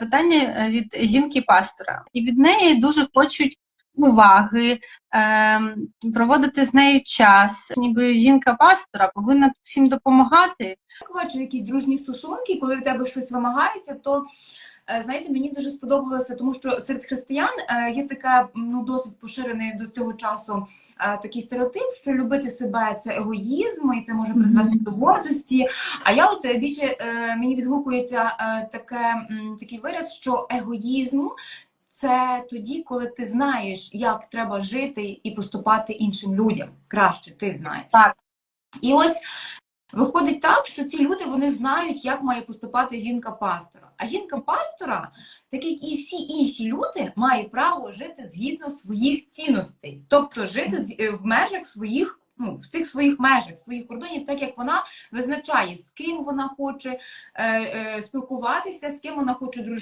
питання е, від жінки-пастора, і від неї дуже хочуть уваги, ем, проводити з нею час. Ніби жінка-пастора повинна всім допомагати. бачу якісь дружні стосунки, коли в тебе щось вимагається, то знаєте, мені дуже сподобалося, тому що серед християн е, є така ну досить поширений до цього часу е, такий стереотип, що любити себе це егоїзм, і це може призвести до гордості. А я от е, більше е, мені відгукується е, таке такий вираз, що егоїзм. Це тоді, коли ти знаєш, як треба жити і поступати іншим людям. Краще ти знаєш. Так. І ось Виходить так, що ці люди вони знають, як має поступати жінка пастора. А жінка пастора, так як і всі інші люди, має право жити згідно своїх цінностей, тобто жити е, в межах своїх. Ну, в цих своїх межах, своїх кордонів, так як вона визначає, з ким вона хоче е, е, спілкуватися, з ким вона хоче дружити.